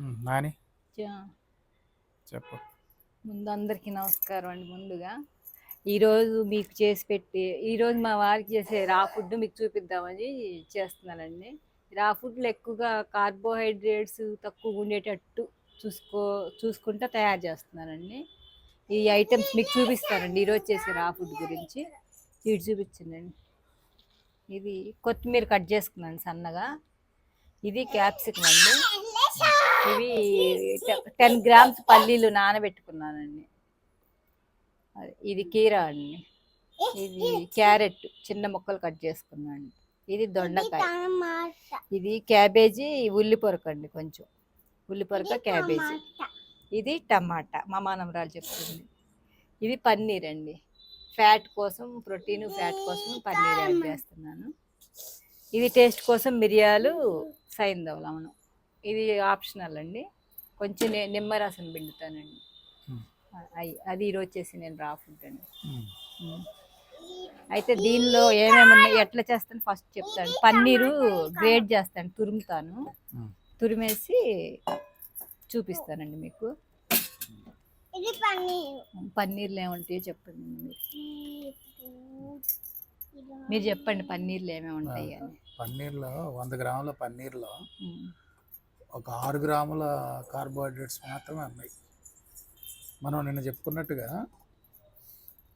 నాని? చెప్పు. ముందు అందరికీ నమస్కారం అండి ముందుగా. ఈరోజు మీకు చేసి పెట్టి ఈరోజు మా వారికి చేసే రా ఫుడ్ మీకు చూపిద్దామని చేస్తున్నానండి. రా ఫుడ్లో ఎక్కువగా కార్బోహైడ్రేట్స్ తక్కువ ఉండేటట్టు చూసుకో చూసుకుంటా తయారు చేస్తున్నానండి. ఈ ఐటమ్స్ మీకు చూపిస్తానండి ఈరోజు చేసే రా ఫుడ్ గురించి. ఇటు చూపించండి. ఇది కొత్తిమీర కట్ చేసుకున్నాను సన్నగా. ఇది క్యాప్సికం అండి. ఇవి టెన్ గ్రామ్స్ పల్లీలు నానబెట్టుకున్నానండి. ఇది కీరా అండి. ఇది క్యారెట్ చిన్న ముక్కలు కట్ చేసుకున్నాను. ఇది దొండకాయ. ఇది క్యాబేజీ ఉల్లి పొరక అండి కొంచెం. ఉల్లి పొరక క్యాబేజీ. ఇది టమాటా మా మానవరాలు చెప్తుంది. ఇది పన్నీర్ అండి. ఫ్యాట్ కోసం ప్రోటీన్ ఫ్యాట్ కోసం పన్నీర్ యాడ్ చేస్తున్నాను. ఇది టేస్ట్ కోసం మిరియాలు సైంధవ లవణం ఇది ఆప్షనల్ అండి. కొంచెం ని- నిమ్మరసం పిండుతానండి. అది ఈరోజు చేసి నేను రా ఫుడ్ అండి. అయితే దీనిలో ఏమేమి ఉన్నాయి? ఎట్లా చేస్తాను? ఫస్ట్ చెప్తాను. పన్నీరు గ్రేట్ చేస్తాను తురుముతాను. తురిమేసి చూపిస్తానండి మీకు. ఇది పన్నీర్. పన్నీర్లు ఏముంటాయో చెప్పండి మీరు. మీరు చెప్పండి పన్నీర్లు ఏమేమి ఉంటాయి అని. పన్నీర్లో వంద గ్రాముల పన్నీర్లో. ఒక ఆరు గ్రాముల కార్బోహైడ్రేట్స్ మాత్రమే ఉన్నాయి. మనం నిన్న చెప్పుకున్నట్టుగా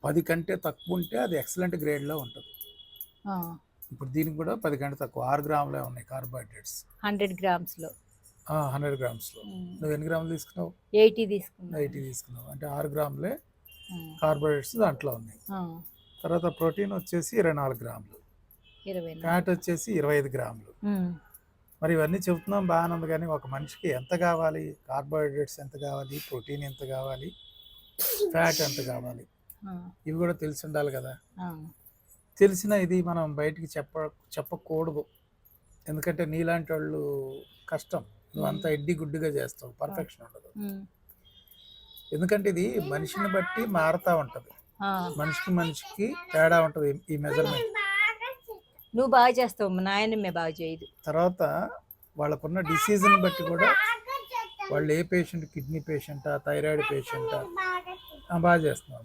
పది కంటే తక్కువ ఉంటే అది ఎక్సలెంట్ గ్రేడ్లో ఉంటుంది. ఇప్పుడు దీనికి కూడా పది కంటే తక్కువ ఆరు గ్రాములే ఉన్నాయి కార్బోహైడ్రేట్స్. హండ్రెడ్ గ్రామ్స్లో. హండ్రెడ్ గ్రామ్స్లో. నువ్వు ఎన్ని గ్రాములు తీసుకున్నావు? ఎయిటీ తీసుకున్నాను. ఎయిటీ తీసుకున్నావు. అంటే ఆరు గ్రాములే కార్బోహైడ్రేట్స్ దాంట్లో ఉన్నాయి. తర్వాత ప్రోటీన్ వచ్చేసి ఇరవై నాలుగు గ్రాములు. ఫ్యాట్ వచ్చేసి ఇరవై ఐదు గ్రాములు. మరి ఇవన్నీ చెబుతున్నాం బాగానే ఉంది కానీ ఒక మనిషికి ఎంత కావాలి? కార్బోహైడ్రేట్స్ ఎంత కావాలి? ప్రోటీన్ ఎంత కావాలి? ఫ్యాట్ ఎంత కావాలి? ఇవి కూడా తెలిసి ఉండాలి కదా. తెలిసిన ఇది మనం బయటికి చెప్ప చెప్పకూడదు. ఎందుకంటే నీలాంటి వాళ్ళు కష్టం నువ్వంతా ఎడ్డి గుడ్డిగా చేస్తావు. పర్ఫెక్షన్ ఉండదు. ఎందుకంటే ఇది మనిషిని బట్టి మారుతూ ఉంటుంది. మనిషికి మనిషికి తేడా ఉంటుంది ఈ మెజర్మెంట్ నువ్వు బాగా చేస్తావు మా నాయనమ్మే బాగా చేయదు. తర్వాత వాళ్ళకున్న డిసీజ్ని బట్టి కూడా వాళ్ళు ఏ పేషెంట్ కిడ్నీ పేషెంటా థైరాయిడ్ పేషెంటా బాగా చేస్తున్నాం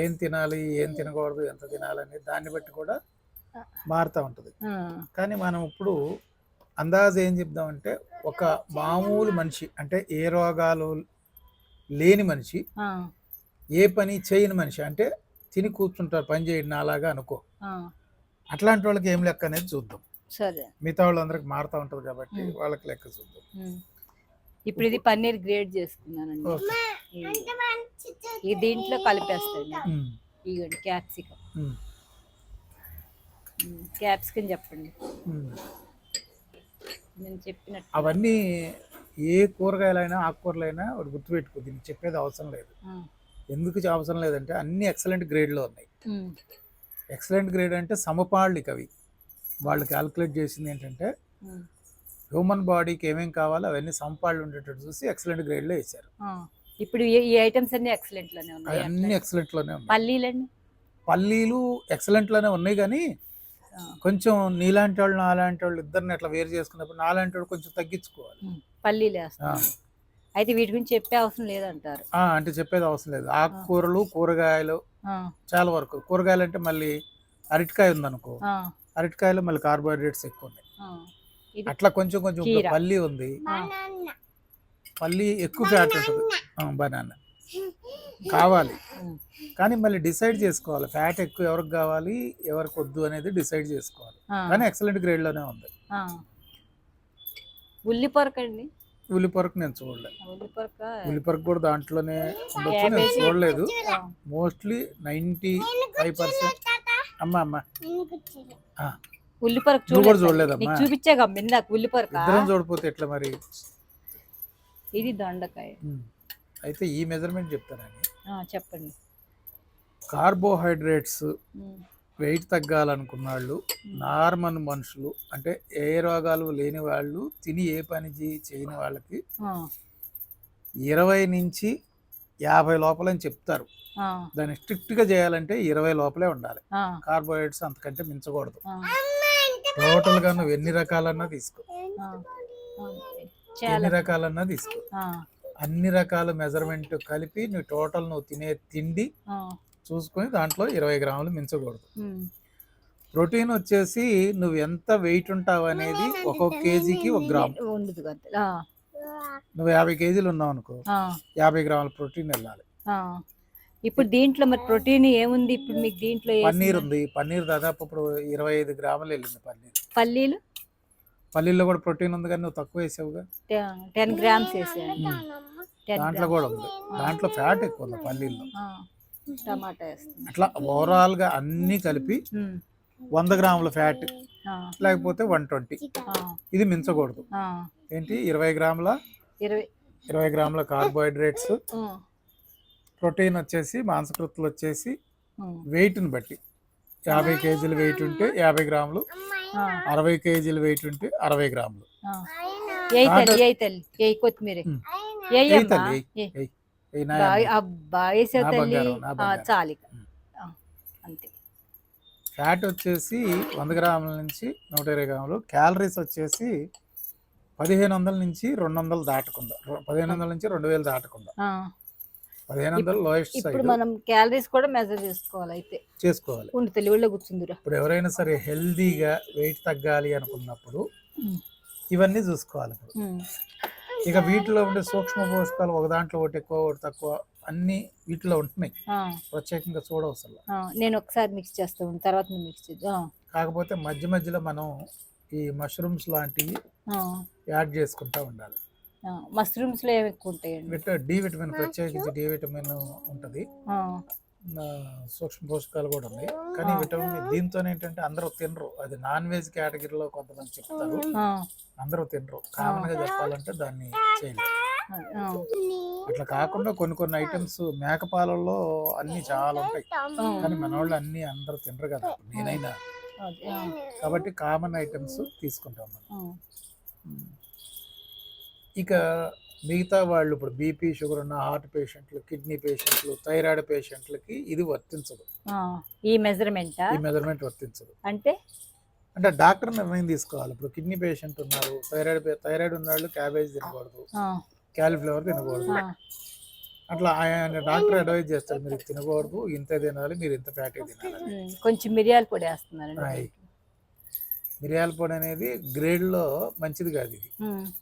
ఏం తినాలి ఏం తినకూడదు ఎంత తినాలని దాన్ని బట్టి కూడా మారుతూ ఉంటుంది. కానీ మనం ఇప్పుడు అందాజు ఏం చెప్దామంటే ఒక మామూలు మనిషి అంటే ఏ రోగాలు లేని మనిషి ఏ పని చేయని మనిషి అంటే తిని కూర్చుంటారు పని చేయడం అలాగా అనుకో. అట్లాంటి వాళ్ళకి ఏం లెక్క అనేది చూద్దాం. సరే. మిగతా వాళ్ళందరికి మారుతూ ఉంటుంది కాబట్టి. వాళ్ళకి లెక్క చూద్దాం. ఇప్పుడు ఇది పన్నీర్ గ్రేడ్ చేసుకున్నానండి. ఇది దీంట్లో కలిపేస్తాను మ్, ఇగోండి క్యాప్సికం. క్యాప్సికం చెప్పండి. నేను చెప్పినట్టు. అవన్నీ ఏ కూరగాయలైనా ఆకుకూరలైనా ఒకటి గుర్తుపెట్టుకో దీనికి చెప్పేది అవసరం లేదు. ఎందుకు అవసరం లేదంటే అన్ని ఎక్సలెంట్ గ్రేడ్లో ఉన్నాయి. ఎక్సలెంట్ గ్రేడ్ అంటే సమపాళ్ళిక అవి వాళ్ళు క్యాలిక్యులేట్ చేసింది ఏంటంటే హ్యూమన్ బాడీకి ఏమేం కావాలో అవన్నీ సమపాళ్ళు ఉండేటట్టు చూసి ఎక్సలెంట్ గ్రేడ్లో వేశారు. ఇప్పుడు ఈ- ఐటమ్స్ అన్ని ఎక్సలెంట్లోనే ఉన్నాయి అట్లా. ఎక్సలెంట్లోనే ఉన్నాయి. పల్లీలండి? పల్లీలు ఎక్సలెంట్లోనే ఉన్నాయి కానీ కొంచెం నీలాంటి వాళ్ళు నాలాంటి వాళ్ళు ఇద్దరిని అట్లా వేరు చేసుకున్నప్పుడు నాలాంటి వాళ్ళు కొంచెం తగ్గించుకోవాలి. పల్లీలు అయితే వీటి గురించి చెప్పే అవసరం లేదంటారు. ఆ, అంటే చెప్పేది అవసరం లేదు. ఆకుకూరలు కూరగాయలు ఆ, చాలా వరకు. కూరగాయలు అంటే మళ్ళీ అరటికాయ ఉందనుకో ఆ, అరటికాయలో మళ్ళీ కార్బోహైడ్రేట్స్ ఎక్కువ ఉన్నాయి అట్లా కొంచెం కొంచెం. పల్లి ఉంది. పల్లి ఎక్కువ ఫ్యాట్ ఉంటుంది. బనానా. కావాలి. కానీ మళ్ళీ డిసైడ్ చేసుకోవాలి. ఫ్యాట్ ఎక్కువ ఎవరికి కావాలి ఎవరికి వద్దు అనేది డిసైడ్ చేసుకోవాలి. కానీ ఎక్సలెంట్ గ్రేడ్లోనే ఉంది. ఆ. ఉల్లి పొరకండి. ఉల్లిపొరకు నేను చూడలేదు ఉల్లి పొరక. ఉల్లిపొరకు కూడా దాంట్లోనే ఉండొచ్చు నేను. చూడలేదు. మోస్ట్లీ నైంటీ ఫైవ్ పర్సెంట్ అమ్మ అమ్మ. ఆ, ఉల్లి పొరక నువ్వు కూడా చూడలేదు. చూడలేదమ్మా. చూపించాగా ఇందాక ఉల్లి పొరక? ఇద్దరం చూడపోతే ఎట్లా మరి? ఇది దొండకాయ. అయితే ఈ మెజర్మెంట్ చెప్తానని ఆ, చెప్పండి. కార్బోహైడ్రేట్స్ వెయిట్ తగ్గాలనుకున్న వాళ్ళు నార్మల్ మనుషులు అంటే ఏ రోగాలు లేని వాళ్ళు తిని ఏ పని చేయని వాళ్ళకి ఇరవై నుంచి యాభై లోపలని చెప్తారు. ఆ, దాన్ని స్ట్రిక్ట్గా చేయాలంటే ఇరవై లోపలే ఉండాలి. కార్బోహైడ్రేట్స్ అంతకంటే మించకూడదు. ఆ, టోటల్గా నువ్వు ఎన్ని రకాలన్నా తీసుకో. ఎన్ని రకాలన్నా తీసుకో. అన్ని రకాల మెజర్మెంట్ కలిపి నువ్వు టోటల్ నువ్వు తినే తిండి చూసుకొని దాంట్లో ఇరవై గ్రాములు మించకూడదు. ప్రోటీన్ వచ్చేసి నువ్వు ఎంత వెయిట్ ఉంటావు అనేది ఒక్కొక్క కేజీకి ఒక గ్రామ్. నువ్వు యాభై కేజీలు ఉన్నావు అనుకో. యాభై గ్రాముల ప్రోటీన్ వెళ్ళాలి. ఆ. ఇప్పుడు దీంట్లో మరి ప్రోటీన్ ఏముంది? ఇప్పుడు మీకు దీంట్లో? పన్నీర్ ఉంది. పన్నీర్ దాదాపు ఇప్పుడు ఇరవై ఐదు గ్రాములు వెళ్ళింది పన్నీర్. పల్లీలు? పల్లీల్లో కూడా ప్రోటీన్ ఉంది కానీ నువ్వు తక్కువ వేసావుగా. టెన్ గ్రామ్స్ వేసాను దాంట్లో కూడా ఉంది. దాంట్లో ఫ్యాట్ ఎక్కువ ఉంది పల్లీల్లో. టమాటా అట్లా ఓవరాల్గా అన్ని కలిపి వంద గ్రాముల ఫ్యాట్ లేకపోతే వన్ ట్వంటీ. ఇది మించకూడదు. ఏంటి? ఇరవై గ్రాముల? ఇరవై. ఇరవై గ్రాముల కార్బోహైడ్రేట్స్. ప్రోటీన్ వచ్చేసి మాంసకృతులు వచ్చేసి వెయిట్ని బట్టి. యాభై కేజీలు వెయిట్ ఉంటే యాభై గ్రాములు. అరవై కేజీలు వెయిట్ ఉంటే అరవై గ్రాములు. కొత్తిమీర. ఉమ్. ఏయ్ ఏయ్ అమ్మా తల్లి, ఏయ్. ఏయ్. ఏయ్ నా బాయ్ అమ్మ. అబ్బా వేసావు నా తల్లి బంగారం, నా ఆ, బంగారం. చాలు ఇక. ఉమ్. ఆ, అంతే ఫ్యాట్ వచ్చేసి వంద గ్రాముల నుంచి నూట ఇరవై గ్రాములు క్యాలరీస్ వచ్చేసి పదిహేను వందల నుంచి రెండు వందలు దాటకుండా పదిహేను వందల నుంచి రెండు వేలు దాటకుండా పదిహేను వందలు లోయెస్ట్ ఇప్పుడు మనం క్యాలరీస్ కూడా మెజర్ చేసుకోవాలి అయితే చేసుకోవాలి ఉండి కూర్చుందిరా ఇప్పుడు ఎవరైనా సరే హెల్దీగా వెయిట్ తగ్గాలి అనుకున్నప్పుడు. ఇవన్నీ చూసుకోవాలి ఇప్పుడు ఇక వీటిలో ఉండే సూక్ష్మ పోషకాలు ఒక దాంట్లో ఒకటి ఎక్కువ ఒకటి తక్కువ అన్ని వీటిలో ఉంటున్నాయి. ఆ, ప్రత్యేకంగా చూడవసరం ఆ, నేను ఒకసారి మిక్స్ చేస్తాను తర్వాత మిక్స్ చేద్దాం కాకపోతే మధ్య మధ్యలో మనం ఈ మష్రూమ్స్ లాంటివి యాడ్ చేసుకుంటూ ఉండాలి. మష్రూమ్స్లో ఏమి ఎక్కువ ఉంటాయండి? విట డి విటమిన్ ప్రత్యేకించి డి విటమిన్ ఉంటుంది. సూక్ష్మ పోషకాలు కూడా ఉన్నాయి. కానీ విటమిన్ దీంతో ఏంటంటే అందరూ తినరు. అది నాన్ వెజ్ కేటగిరీలో కొంతమంది చెప్తారు. ఆ, అందరూ తినరు. కామన్గా చెప్పాలంటే దాన్ని చేయలేరు. ఆ, అట్లా కాకుండా కొన్ని కొన్ని ఐటమ్స్ మేకపాలల్లో అన్ని చాలా ఉంటాయి. కానీ మన వాళ్ళు అన్ని అందరూ తినరు కదా. నేనైనా. కాబట్టి కామన్ ఐటమ్స్ తీసుకుంటాం మనం. ఇక మిగతా వాళ్ళు ఇప్పుడు బీపీ షుగర్ ఉన్న హార్ట్ పేషెంట్లు కిడ్నీ పేషెంట్లు థైరాయిడ్ పేషెంట్లకి ఇది వర్తించదు. ఈ మెజర్మెంటా? ఈ మెజర్మెంట్ వర్తించదు. అంటే? అంటే డాక్టర్ నిర్ణయం తీసుకోవాలి. ఇప్పుడు కిడ్నీ పేషెంట్ ఉన్నారు థైరాయిడ్ థైరాయిడ్ ఉన్న వాళ్ళు క్యాబేజ్ తినకూడదు. క్యాలిఫ్లవర్ తినకూడదు. అట్లా ఆయన డాక్టర్ అడ్వైజ్ చేస్తారు మీరు తినకూడదు ఇంతే తినాలి మీరు ఇంత ఫ్యాటే తినాలి కొంచెం మిరియాల పొడి వేస్తున్నారండి. ఆయ్. మిరియాల పొడి అనేది గ్రేడ్లో మంచిది కాదు ఇది.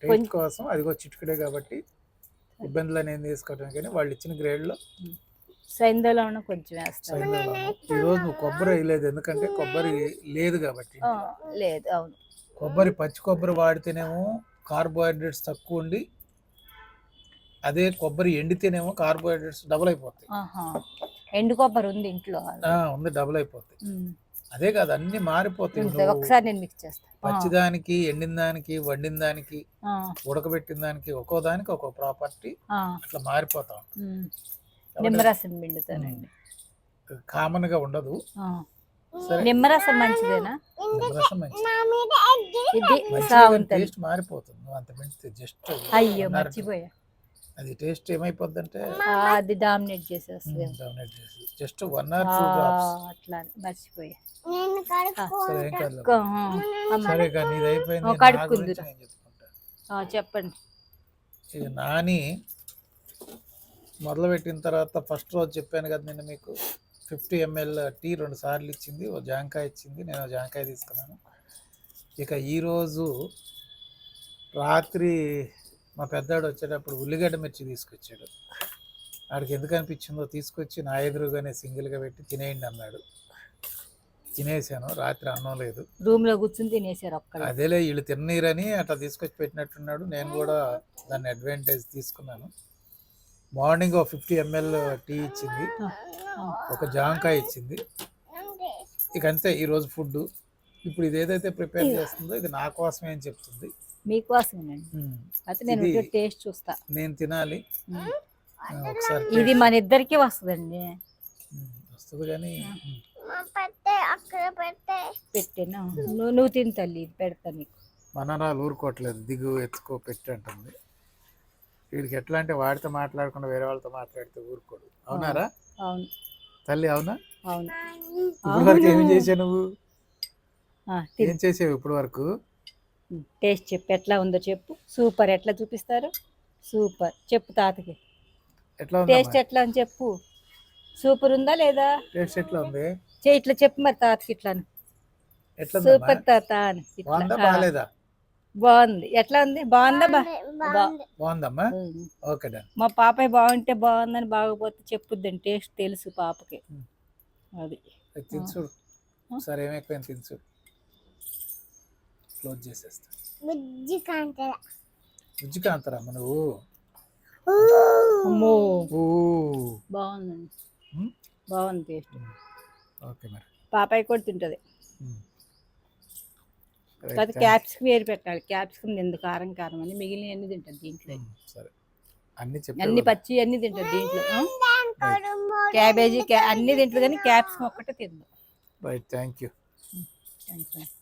టేస్ట్ కోసం అదిగో చిటికడే కాబట్టి ఇబ్బందులు అనేది తీసుకోవటం కానీ వాళ్ళు ఇచ్చిన గ్రేడ్లో సైంధవలో కొంచెం వేస్తారు. ఈ రోజు నువ్వు కొబ్బరి వేయలేదు ఎందుకంటే కొబ్బరి లేదు కాబట్టి. లేదు అవును. కొబ్బరి పచ్చి కొబ్బరి వాడితేనేమో కార్బోహైడ్రేట్స్ తక్కువ ఉండి అదే కొబ్బరి ఎండితేనేమో కార్బోహైడ్రేట్స్ డబుల్ అయిపోతాయి. ఎండు కొబ్బరి ఉంది ఇంట్లో. ఉంది డబుల్ అయిపోతాయి. అదే కాదు అన్ని మారిపోతాయి ఒకసారి నేను చేస్తాను పచ్చిదానికి ఎండిన దానికి వండిన దానికి ఆ, ఉడకబెట్టిన దానికి ఒక్కో దానికి ఒక్కో ప్రాపర్టీ అట్లా మారిపోతా ఉంటుంది. నిమ్మరసం పిండుతానండి. కామన్గా ఉండదు. నిమ్మరసం మంచిదేనా? నిమ్మరసం మంచిది. టేస్ట్ మారిపోతుంది. అంత పెంచితే జస్ట్ అయ్యో మర్చిపోయా. అది టేస్ట్ ఏమైపోద్ది ఆ, అది డామినేట్ చేసేస్తుంది. Just one or two drops అట్లా మర్చిపోయా. నేను సరే కాదు. సరే కానీ ఇది అయిపోయింది ఆ, నా కడుక్కుందురా. గురించి నేను చెప్పుకుంటా. ఆ, చెప్పండి. ఇది నాని మొదలుపెట్టిన తర్వాత ఫస్ట్ రోజు చెప్పాను కదా నేను మీకు. ఫిఫ్టీ ఎంఎల్ టీ రెండు సార్లు ఇచ్చింది ఓ జాంకాయ ఇచ్చింది నేను జాంకాయ తీసుకున్నాను. ఇక ఈరోజు రాత్రి మా పెద్దాడు వచ్చేటప్పుడు ఉల్లిగడ్డ మిర్చి తీసుకొచ్చాడు. వాడికి ఎందుకు అనిపించిందో తీసుకొచ్చి నా ఎదురుగానే సింగిల్గా పెట్టి తినేయండి అన్నాడు. తినేసాను రాత్రి అన్నం లేదు. రూమ్లో కూర్చుని తినేసారు అదేలే వీళ్ళు తిన్నీరని అట్లా తీసుకొచ్చి పెట్టినట్టున్నాడు. నేను కూడా దాన్ని అడ్వాంటేజ్ తీసుకున్నాను. మార్నింగ్ ఒక ఫిఫ్టీ ఎంఎల్ టీ ఇచ్చింది. ఒక జాంకాయ ఇచ్చింది. ఇక అంతే ఈరోజు ఫుడ్ ఇప్పుడు ఇది ఏదైతే ప్రిపేర్ చేస్తుందో ఇది నా కోసమే అని చెప్తుంది. మీకోసమేనండి అయితే నేను టేస్ట్ చూస్తా. నేను తినాలి. ఇది మన ఇద్దరికి వస్తుందండి. వస్తుంది కానీ ఉమ్, మా పెట్టే అక్కడ పెట్టే పెట్టాను? నువ్వు నువ్వు తిని తల్లి ఇది పెడతా నీకు. మనరాలు ఊరుకోవట్లేదు. దిగు ఎత్తుకో పెట్టి అంటుంది. వీడికి ఎట్లా అంటే వాడితో మాట్లాడకుండా వేరే వాళ్ళతో మాట్లాడితే ఊరుకోడు. అవునారా? అవును. తల్లి అవునా? అవును. ఇప్పుడు వరకు ఏమి చేసావు నువ్వు. ఏం చేసావు ఇప్పుడు వరకు టేస్ట్ చెప్పు ఎట్లా ఉందో చెప్పు. సూపర్. ఎట్లా చూపిస్తారు? సూపర్. చెప్పు తాతకి. ఎట్లా టేస్ట్ ఎట్లా అని చెప్పు. సూపర్ ఉందా లేదా? టేస్ట్ ఎట్లా ఉంది? చే ఇట్లా చెప్పు మరి తాతకి ఇట్లా ఎట్లా సూపర్ తాత అని. బాగుందా ఆ, బాగాలేదా? బాగుంది. ఎట్లా ఉంది? బాగుందా బాగుందమ్మా. ఓకే మా పాపాయి బాగుంటే బాగుందని బాగపోతే చెప్పుద్దని టేస్ట్ తెలుసు పాపకి. అది. ఒకసారి ఏమైపోయింది క్లోజ్ చేసేస్తా. బుజ్జి కాంతల రుచికాంతరమ్మ నువ్వు? అమ్మో. బాగుందండి. బాగుంది టేస్ట్. ఓకే మరి. పాపాయి కూడా తింటది. కాదు. క్యాప్సికం వేరు పెట్టాలి. క్యాప్సికం తింది కారం కారం అని. మిగిలిన అన్ని తింటది దీంట్లో. సరే. అన్ని అన్ని పచ్చి అన్ని తింటది దీంట్లో. క్యాబేజీ క్యా- అన్ని తింటది కానీ క్యాప్సికం ఒక్కటే తిందు. Right thank you thanks